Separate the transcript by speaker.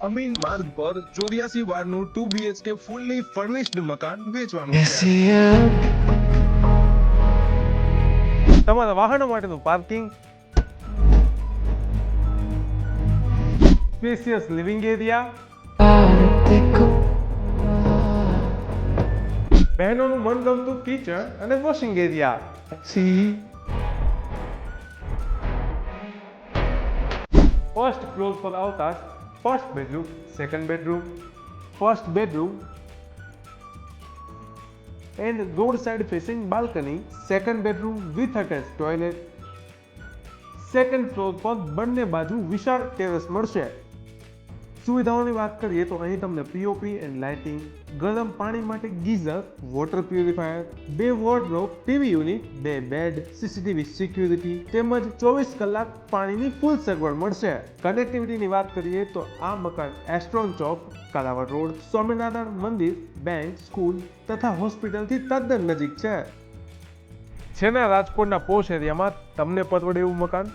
Speaker 1: અમીન માર્ગ પર ચોર્યાસી વારનું ટુ બીએચકે ફૂલ્લી ફર્નિશ્ડ મકાન વેચવાનું છે.
Speaker 2: તમારા વાહનો માટેનું પાર્કિંગ સ્પેસિયસ લિવિંગ એરિયા બહેનોનું મનગમતું કિચન અને washing area C first floor પર આવતા first bedroom second bedroom first bedroom and roadside facing balcony, second bedroom with attached toilet. Second floor પર બંને બાજુ વિશાળ ટેરેસ મળશે સુવિધાઓની વાત કરીએ તો અહીં તમને પીઓપી એન્ડ લાઇટિંગ ગરમ પાણી માટે ગીઝર વોટર પ્યુરિફાયર બે વોર્ડરોબ ટીવી યુનિટ બે બેડ સીસીટીવી સિક્યુરિટી તેમજ ચોવીસ કલાક પાણીની ફૂલ સગવડ મળશે. કનેક્ટિવિટીની વાત કરીએ તો આ મકાન Astron Chowk Kalavad road Swaminarayan Mandir bank school તથા હોસ્પિટલથી તદ્દન નજીક છે. છેના રાજકોટના પોશ એરિયામાં તમને પરવડે એવું મકાન